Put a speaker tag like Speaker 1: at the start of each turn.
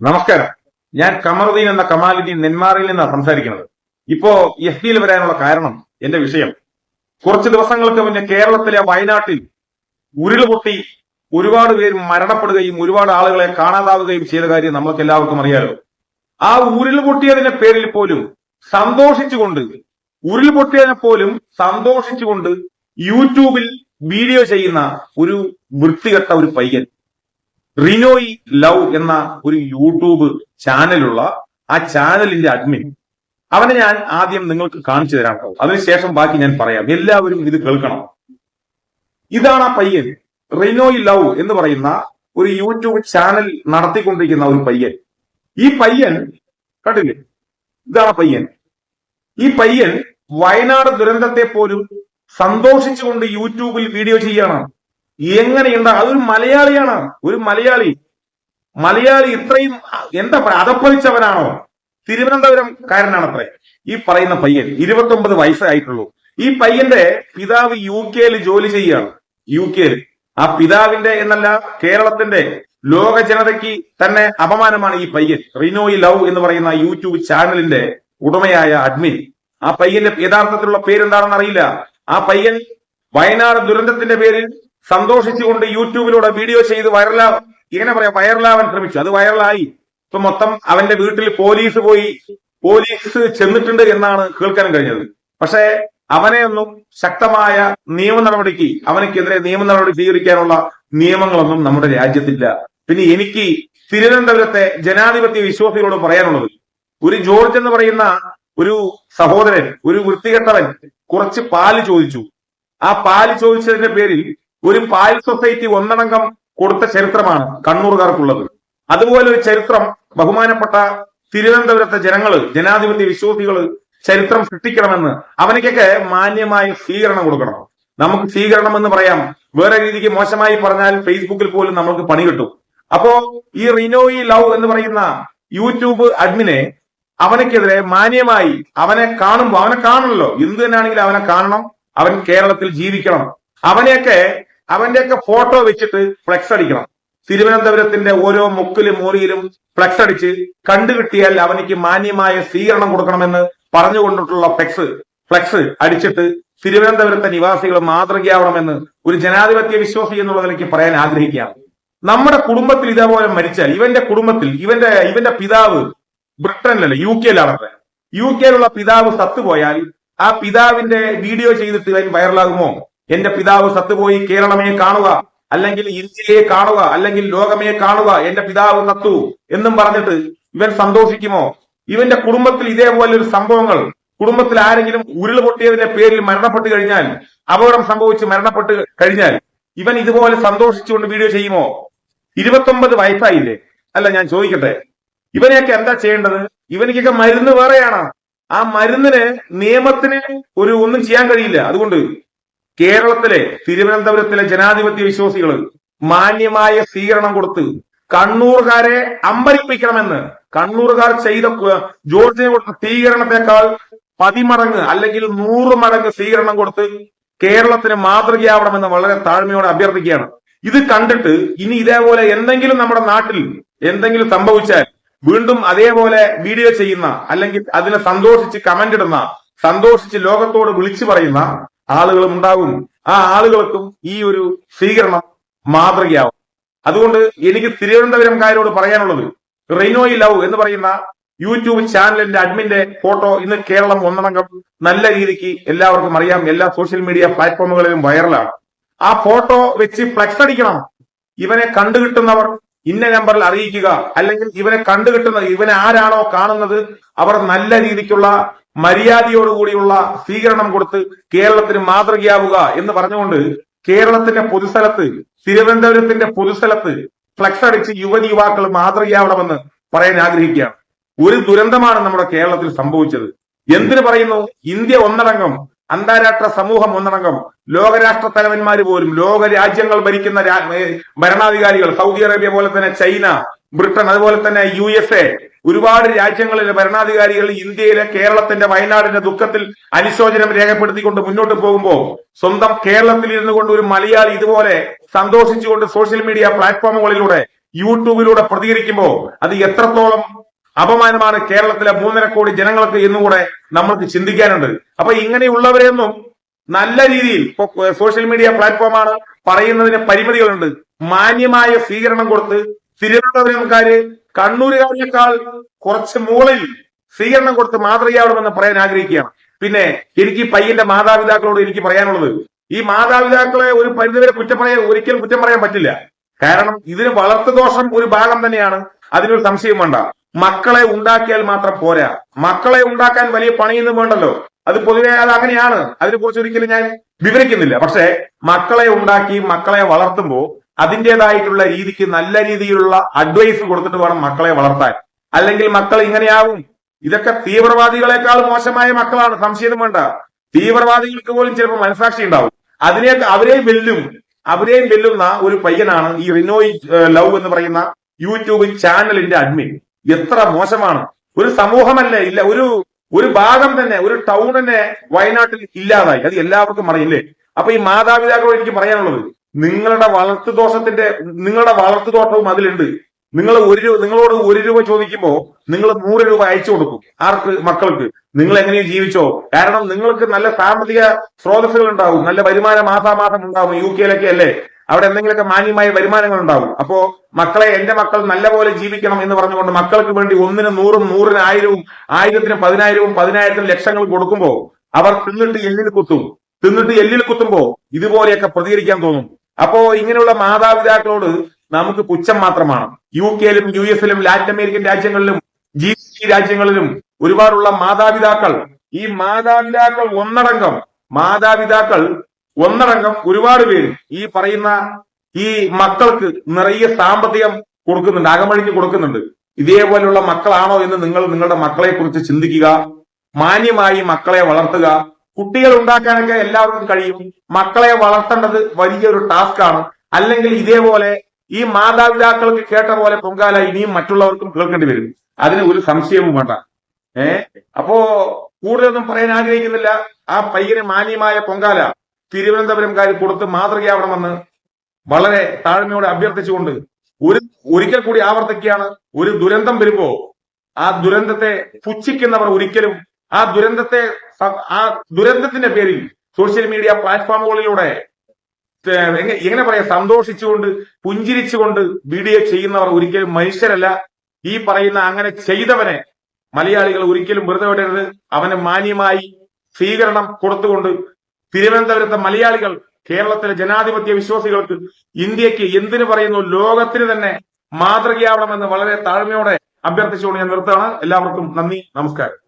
Speaker 1: നമസ്കാരം. ഞാൻ കമറുദ്ദീൻ എന്ന കമാലുദ്ദീൻ നെന്മാറിൽ നിന്നാണ് സംസാരിക്കുന്നത്. ഇപ്പോ എഫ് ഡിയിൽ വരാനുള്ള കാരണം എന്റെ വിഷയം. കുറച്ച് ദിവസങ്ങൾക്ക് മുന്നേ കേരളത്തിലെ വയനാട്ടിൽ ഉരുൾപൊട്ടി ഒരുപാട് പേര് മരണപ്പെടുകയും ഒരുപാട് ആളുകളെ കാണാതാവുകയും ചെയ്ത കാര്യം നമ്മൾക്ക് എല്ലാവർക്കും അറിയാലോ. ആ ഉരുൾപൊട്ടിയതിന്റെ പേരിൽ പോലും സന്തോഷിച്ചുകൊണ്ട് ഉരുൾപൊട്ടിയതിനെ പോലും സന്തോഷിച്ചുകൊണ്ട് യൂട്യൂബിൽ വീഡിയോ ചെയ്യുന്ന ഒരു വൃത്തികെട്ട ഒരു പയ്യൻ റിനോയ് ലവ് എന്ന ഒരു യൂട്യൂബ് ചാനലുള്ള ആ ചാനലിന്റെ അഡ്മിൻ. അവനെ ഞാൻ ആദ്യം നിങ്ങൾക്ക് കാണിച്ചു തരാം. അതിനുശേഷം ബാക്കി ഞാൻ പറയാം. എല്ലാവരും ഇത് കേൾക്കണം. ഇതാണ് ആ പയ്യൻ. റിനോയ് ലവ് എന്ന് പറയുന്ന ഒരു യൂട്യൂബ് ചാനൽ നടത്തിക്കൊണ്ടിരിക്കുന്ന ഒരു പയ്യൻ. ഈ പയ്യൻ കണ്ടില്ലേ? ഇതാണ് പയ്യൻ. ഈ പയ്യൻ വയനാട് ദുരന്തത്തെ പോലും സന്തോഷിച്ചുകൊണ്ട് യൂട്യൂബിൽ വീഡിയോ ചെയ്യണം എങ്ങനെയുണ്ട്? അതൊരു മലയാളിയാണ്. ഒരു മലയാളി. മലയാളി ഇത്രയും എന്താ പറയാ അതപ്പതിച്ചവനാണോ തിരുവനന്തപുരം കാരനാണ് അത്രേ ഈ പറയുന്ന പയ്യൻ ഇരുപത്തി ഒമ്പത് വയസ്സായിട്ടുള്ളൂ. ഈ പയ്യന്റെ പിതാവ് യു കെയിൽ ജോലി ചെയ്യുകയാണ്. യു കെയിൽ ആ പിതാവിന്റെ എന്നല്ല കേരളത്തിന്റെ ലോക ജനതയ്ക്ക് തന്നെ അപമാനമാണ് ഈ പയ്യൻ. റിനോയി ലവ് എന്ന് പറയുന്ന യൂട്യൂബ് ചാനലിന്റെ ഉടമയായ അഡ്മിൻ. ആ പയ്യന്റെ യഥാർത്ഥത്തിലുള്ള പേരെന്താണെന്ന് അറിയില്ല. ആ പയ്യൻ വയനാട് ദുരന്തത്തിന്റെ പേരിൽ സന്തോഷിച്ചുകൊണ്ട് യൂട്യൂബിലൂടെ വീഡിയോ ചെയ്ത് വൈറലാ ഇങ്ങനെ പറയാം വൈറലാവാൻ ശ്രമിച്ചു. അത് വൈറലായി. ഇപ്പൊ മൊത്തം അവന്റെ വീട്ടിൽ പോലീസ് പോയി പോലീസ് ചെന്നിട്ടുണ്ട് എന്നാണ് കേൾക്കാൻ കഴിഞ്ഞത്. പക്ഷേ അവനെ ഒന്നും ശക്തമായ നിയമ നടപടിക്ക് അവനക്കെതിരെ നിയമ നടപടി സ്വീകരിക്കാനുള്ള നിയമങ്ങളൊന്നും നമ്മുടെ രാജ്യത്തില്ല. പിന്നെ എനിക്ക് തിരുവനന്തപുരത്തെ ജനാധിപത്യ വിശ്വാസികളോട് പറയാനുള്ളത് ഒരു ജോർജ് എന്ന് പറയുന്ന ഒരു സഹോദരൻ ഒരു വൃത്തികെട്ടവൻ കുറച്ച് പാൽ ചോദിച്ചു. ആ പാൽ ചോദിച്ചതിന്റെ പേരിൽ ഒരു പായൽ സൊസൈറ്റി ഒന്നടങ്കം കൊടുത്ത ചരിത്രമാണ് കണ്ണൂർകാർക്കുള്ളത്. അതുപോലെ ഒരു ചരിത്രം ബഹുമാനപ്പെട്ട തിരുവനന്തപുരത്തെ ജനങ്ങൾ ജനാധിപത്യ വിശ്വാസികൾ ചരിത്രം സൃഷ്ടിക്കണമെന്ന് അവനക്കൊക്കെ മാന്യമായ സ്വീകരണം കൊടുക്കണം. നമുക്ക് സ്വീകരണം എന്ന് പറയാം. വേറെ രീതിക്ക് മോശമായി പറഞ്ഞാൽ ഫേസ്ബുക്കിൽ പോലും നമ്മൾക്ക് പണി കിട്ടും. അപ്പോ ഈ റിനോയി ലവ് എന്ന് പറയുന്ന യൂട്യൂബ് അഡ്മിനെ അവനക്കെതിരെ മാന്യമായി അവനെ കാണുമ്പോൾ അവനെ കാണണല്ലോ. എന്ത് തന്നെയാണെങ്കിലും അവനെ കാണണം. അവൻ കേരളത്തിൽ ജീവിക്കണം. അവനെയൊക്കെ അവന്റെയൊക്കെ ഫോട്ടോ വെച്ചിട്ട് ഫ്ലെക്സ് അടിക്കണം. തിരുവനന്തപുരത്തിന്റെ ഓരോ മുക്കിലും മൂലയിലും ഫ്ലെക്സ് അടിച്ച് കണ്ടുകിട്ടിയാൽ അവനിക്ക് മാന്യമായ സ്വീകരണം കൊടുക്കണമെന്ന് പറഞ്ഞുകൊണ്ടിട്ടുള്ള ഫ്ലെക്സ് ഫ്ലെക്സ് അടിച്ചിട്ട് തിരുവനന്തപുരത്തെ നിവാസികൾ മാതൃകയാവണമെന്ന് ഒരു ജനാധിപത്യ വിശ്വാസി എന്നുള്ള നിലയ്ക്ക് പറയാൻ ആഗ്രഹിക്കുകയാണ്. നമ്മുടെ കുടുംബത്തിൽ ഇതേപോലെ മരിച്ചാൽ ഇവന്റെ കുടുംബത്തിൽ ഇവന്റെ ഇവന്റെ പിതാവ് ബ്രിട്ടനിലല്ല യു കെയിലാണ് യു കെയിലുള്ള പിതാവ് സത്തുപോയാൽ ആ പിതാവിന്റെ വീഡിയോ ചെയ്തിട്ട് ഇവൻ വൈറലാകുമോ എന്റെ പിതാവ് സത്തുപോയി കേരളമേ കാണുക അല്ലെങ്കിൽ ഇന്ത്യയെ കാണുക അല്ലെങ്കിൽ ലോകമേ കാണുക എന്റെ പിതാവ് സത്തു എന്നും പറഞ്ഞിട്ട് ഇവൻ സന്തോഷിക്കുമോ? ഇവന്റെ കുടുംബത്തിൽ ഇതേപോലൊരു സംഭവങ്ങൾ കുടുംബത്തിൽ ആരെങ്കിലും ഉരുൾ പൊട്ടിയതിന്റെ പേരിൽ മരണപ്പെട്ട് കഴിഞ്ഞാൽ അപകടം സംഭവിച്ച് മരണപ്പെട്ട് കഴിഞ്ഞാൽ ഇവൻ ഇതുപോലെ സന്തോഷിച്ചുകൊണ്ട് വീഡിയോ ചെയ്യുമോ? ഇരുപത്തൊമ്പത് വയസ്സായില്ലേ? അല്ല ഞാൻ ചോദിക്കട്ടെ. ഇവനെയൊക്കെ എന്താ ചെയ്യേണ്ടത്? ഇവനിക്കൊക്കെ മരുന്ന് വേറെയാണ്. ആ മരുന്നിന് നിയമത്തിന് ഒരു ഒന്നും ചെയ്യാൻ കഴിയില്ല. അതുകൊണ്ട് കേരളത്തിലെ തിരുവനന്തപുരത്തിലെ ജനാധിപത്യ വിശ്വാസികൾ മാന്യമായ സ്വീകരണം കൊടുത്ത് കണ്ണൂർകാരെ അമ്പരിപ്പിക്കണമെന്ന് കണ്ണൂർകാർ ചെയ്ത ജോർജിനെ കൊടുത്ത സ്വീകരണത്തെക്കാൾ പതിമടങ്ങ് അല്ലെങ്കിൽ നൂറ് മടങ്ങ് സ്വീകരണം കൊടുത്ത് കേരളത്തിന് മാതൃകയാവണമെന്ന് വളരെ താഴ്മയോടെ അഭ്യർത്ഥിക്കുകയാണ്. ഇത് കണ്ടിട്ട് ഇനി ഇതേപോലെ എന്തെങ്കിലും നമ്മുടെ നാട്ടിൽ എന്തെങ്കിലും സംഭവിച്ചാൽ വീണ്ടും അതേപോലെ വീഡിയോ ചെയ്യുന്ന അല്ലെങ്കിൽ അതിനെ സന്തോഷിച്ച് കമന്റ് ഇടുന്ന സന്തോഷിച്ച് ലോകത്തോട് വിളിച്ചു പറയുന്ന ആളുകളും ഉണ്ടാകും. ആ ആളുകൾക്കും ഈ ഒരു സ്വീകരണം മാതൃകയാവും. അതുകൊണ്ട് എനിക്ക് തിരുവനന്തപുരംകാരോട് പറയാനുള്ളത് റിനോയി ലവ് എന്ന് പറയുന്ന യൂട്യൂബ് ചാനലിന്റെ അഡ്മിന്റെ ഫോട്ടോ ഇന്ന് കേരളം ഒന്നടങ്കം നല്ല രീതിക്ക് എല്ലാവർക്കും അറിയാം. എല്ലാ സോഷ്യൽ മീഡിയ പ്ലാറ്റ്ഫോമുകളിലും വൈറലാണ്. ആ ഫോട്ടോ വെച്ച് ഫ്ലക്സ് അടിക്കണം. ഇവനെ കണ്ടുകിട്ടുന്നവർ ഇന്ന നമ്പറിൽ അറിയിക്കുക. അല്ലെങ്കിൽ ഇവനെ കണ്ടുകിട്ടുന്ന ഇവനെ ആരാണോ കാണുന്നത് അവർ നല്ല രീതിക്കുള്ള മര്യാദയോടുകൂടിയുള്ള സ്വീകരണം കൊടുത്ത് കേരളത്തിന് മാതൃകയാവുക എന്ന് പറഞ്ഞുകൊണ്ട് കേരളത്തിന്റെ പൊതുസ്ഥലത്ത് തിരുവനന്തപുരത്തിന്റെ പൊതുസ്ഥലത്ത് ഫ്ലക്സ് അടിച്ച് യുവതി യുവാക്കൾ മാതൃകയാവണമെന്ന് പറയാൻ ആഗ്രഹിക്കുകയാണ്. ഒരു ദുരന്തമാണ് നമ്മുടെ കേരളത്തിൽ സംഭവിച്ചത്. എന്തിനു പറയുന്നു? ഇന്ത്യ ഒന്നടങ്കം അന്താരാഷ്ട്ര സമൂഹം ഒന്നടങ്കം ലോകരാഷ്ട്ര തലവന്മാര് പോലും ലോക രാജ്യങ്ങൾ ഭരിക്കുന്ന ഭരണാധികാരികൾ സൗദി അറേബ്യ പോലെ തന്നെ ചൈന ബ്രിട്ടൻ അതുപോലെ തന്നെ യു എസ് എ ഒരുപാട് രാജ്യങ്ങളിലെ ഭരണാധികാരികൾ ഇന്ത്യയിലെ കേരളത്തിന്റെ വയനാടിന്റെ ദുഃഖത്തിൽ അനുശോചനം രേഖപ്പെടുത്തിക്കൊണ്ട് മുന്നോട്ട് പോകുമ്പോൾ സ്വന്തം കേരളത്തിൽ ഇരുന്നു കൊണ്ട് ഒരു മലയാളി ഇതുപോലെ സന്തോഷിച്ചുകൊണ്ട് സോഷ്യൽ മീഡിയ പ്ലാറ്റ്ഫോമുകളിലൂടെ യൂട്യൂബിലൂടെ പ്രതികരിക്കുമ്പോൾ അത് എത്രത്തോളം അപമാനമാണ് കേരളത്തിലെ മൂന്നര കോടി ജനങ്ങൾക്ക് എന്നുകൂടെ നമ്മൾക്ക് ചിന്തിക്കാനുണ്ട്. അപ്പൊ ഇങ്ങനെയുള്ളവരെയൊന്നും നല്ല രീതിയിൽ സോഷ്യൽ മീഡിയ പ്ലാറ്റ്ഫോമാണ് പറയുന്നതിന് പരിമിതികളുണ്ട്. മാന്യമായ സ്വീകരണം കൊടുത്ത് തിരുവനന്തപുരംകാര് കണ്ണൂരുകാരനേക്കാൾ കുറച്ച് മുകളിൽ സ്വീകരണം കൊടുത്ത് മാതൃകയാവണമെന്ന് പറയാൻ ആഗ്രഹിക്കുകയാണ്. പിന്നെ എനിക്ക് പയ്യന്റെ മാതാപിതാക്കളോട് എനിക്ക് പറയാനുള്ളത് ഈ മാതാപിതാക്കളെ ഒരു പരിധിവരെ കുറ്റം പറയാൻ ഒരിക്കലും കുറ്റം പറയാൻ പറ്റില്ല. കാരണം ഇതിന് വളർത്തു ദോഷം ഒരു ഭാഗം തന്നെയാണ്. അതിനൊരു സംശയം വേണ്ട. മക്കളെ ഉണ്ടാക്കിയാൽ മാത്രം പോരാ. മക്കളെ ഉണ്ടാക്കാൻ വലിയ പണിയൊന്നും വേണ്ടല്ലോ. അത് പൊതുവെ അത് അങ്ങനെയാണ്. അതിനെക്കുറിച്ച് ഒരിക്കലും ഞാൻ വിവരിക്കുന്നില്ല. പക്ഷെ മക്കളെ ഉണ്ടാക്കി മക്കളെ വളർത്തുമ്പോൾ അതിന്റെതായിട്ടുള്ള രീതിക്ക് നല്ല രീതിയിലുള്ള അഡ്വൈസ് കൊടുത്തിട്ട് വേണം മക്കളെ വളർത്താൻ. അല്ലെങ്കിൽ മക്കൾ ഇങ്ങനെയാവും. ഇതൊക്കെ തീവ്രവാദികളെക്കാൾ മോശമായ മക്കളാണ്. സംശയം വേണ്ട. തീവ്രവാദികൾക്ക് പോലും ചിലപ്പോൾ മനസാക്ഷി ഉണ്ടാവും. അതിനെ അവരെയും വെല്ലും. അവരെയും വെല്ലുന്ന ഒരു പയ്യനാണ് ഈ റിനോയ് ലവ് എന്ന് പറയുന്ന യൂട്യൂബ് ചാനലിന്റെ അഡ്മിൻ എത്ര മോശമാണ്. ഒരു സമൂഹമല്ലേ ഇല്ല ഒരു ഒരു ഭാഗം തന്നെ ഒരു ടൗണിനെ വയനാട്ടിൽ ഇല്ലാതായി. അത് എല്ലാവർക്കും അറിയില്ലേ? അപ്പൊ ഈ മാതാപിതാക്കളോട് എനിക്ക് പറയാനുള്ളത് നിങ്ങളുടെ വളർത്തു ദോഷത്തിന്റെ നിങ്ങളുടെ വളർത്തു ദോഷവും അതിലുണ്ട്. നിങ്ങൾ ഒരു രൂപ നിങ്ങളോട് ഒരു രൂപ ചോദിക്കുമ്പോൾ നിങ്ങൾ നൂറ് രൂപ അയച്ചു കൊടുക്കും ആർക്ക് മക്കൾക്ക്. നിങ്ങൾ എങ്ങനെയും ജീവിച്ചോ? കാരണം നിങ്ങൾക്ക് നല്ല സാമ്പത്തിക സ്രോതസ്സുകൾ ഉണ്ടാവും നല്ല വരുമാന മാസാമാസം ഉണ്ടാവും യു കെയിലൊക്കെ അല്ലേ? അവിടെ എന്തെങ്കിലുമൊക്കെ മാന്യമായ വരുമാനങ്ങൾ ഉണ്ടാവും അപ്പോ മക്കളെ എന്റെ മക്കൾ നല്ലപോലെ ജീവിക്കണം എന്ന് പറഞ്ഞുകൊണ്ട് മക്കൾക്ക് വേണ്ടി ഒന്നിന് നൂറും നൂറിന് ആയിരവും ആയിരത്തിന് പതിനായിരവും പതിനായിരത്തിന് ലക്ഷങ്ങൾ കൊടുക്കുമ്പോൾ അവർ തിന്നിട്ട് എല്ലിൽ കുത്തും. തിന്നിട്ട് എല്ലിൽ കുത്തുമ്പോ ഇതുപോലെയൊക്കെ പ്രതികരിക്കാൻ തോന്നും. അപ്പോ ഇങ്ങനെയുള്ള മാതാപിതാക്കളോട് നമുക്ക് പുച്ഛം മാത്രമാണ്. യു കെയിലും യു എസിലും ലാറ്റിൻ അമേരിക്കൻ രാജ്യങ്ങളിലും ജി സി രാജ്യങ്ങളിലും ഒരുപാടുള്ള മാതാപിതാക്കൾ. ഈ മാതാപിതാക്കൾ ഒന്നടങ്കം മാതാപിതാക്കൾ ഒന്നടങ്കം ഒരുപാട് പേര് ഈ പറയുന്ന ഈ മക്കൾക്ക് നിറയെ സാമ്പത്തികം കൊടുക്കുന്നുണ്ട് അകമഴിഞ്ഞ് കൊടുക്കുന്നുണ്ട്. ഇതേപോലെയുള്ള മക്കളാണോ എന്ന് നിങ്ങൾ നിങ്ങളുടെ മക്കളെ കുറിച്ച് ചിന്തിക്കുക മാന്യമായി മക്കളെ വളർത്തുക. കുട്ടികൾ ഉണ്ടാക്കാനൊക്കെ എല്ലാവർക്കും കഴിയും. മക്കളെ വളർത്തേണ്ടത് വലിയൊരു ടാസ്ക് ആണ്. അല്ലെങ്കിൽ ഇതേപോലെ ഈ മാതാപിതാക്കൾക്ക് കേട്ട പോലെ പൊങ്കാല ഇനിയും മറ്റുള്ളവർക്കും കേൾക്കേണ്ടി വരും. അതിന് ഒരു സംശയവും വേണ്ട. ഏ? അപ്പോ കൂടുതലൊന്നും പറയാൻ ആഗ്രഹിക്കുന്നില്ല. ആ പയ്യന് മാന്യമായ പൊങ്കാല. തിരുവനന്തപുരംകാർ കൊടുത്ത് മാതൃകയാവണമെന്ന് വളരെ താഴ്മയോടെ അഭ്യർത്ഥിച്ചുകൊണ്ട് ഒരു ഒരിക്കൽ കൂടി ആവർത്തിക്കുകയാണ്. ഒരു ദുരന്തം വരുമ്പോ ആ ദുരന്തത്തെ പുച്ഛിക്കുന്നവർ ഒരിക്കലും ആ ദുരന്തത്തെ ആ ദുരന്തത്തിന്റെ പേരിൽ സോഷ്യൽ മീഡിയ പ്ലാറ്റ്ഫോമുകളിലൂടെ എങ്ങനെ പറയാ സന്തോഷിച്ചുകൊണ്ട് പുഞ്ചിരിച്ചുകൊണ്ട് വീഡിയോ ചെയ്യുന്നവർ ഒരിക്കലും മനുഷ്യരല്ല. ഈ പറയുന്ന അങ്ങനെ ചെയ്തവനെ മലയാളികൾ ഒരിക്കലും വെറുതെ വിടരുത്. അവന് മാന്യമായി സ്വീകരണം കൊടുത്തുകൊണ്ട് തിരുവനന്തപുരത്തെ മലയാളികൾ കേരളത്തിലെ ജനാധിപത്യ വിശ്വാസികൾക്ക് ഇന്ത്യയ്ക്ക് എന്തിനു പറയുന്നു? ലോകത്തിന് തന്നെ മാതൃകയാവണമെന്ന് വളരെ താഴ്മയോടെ അഭ്യർത്ഥിച്ചുകൊണ്ട് ഞാൻ നിർത്താണ് എല്ലാവർക്കും നന്ദി നമസ്കാരം.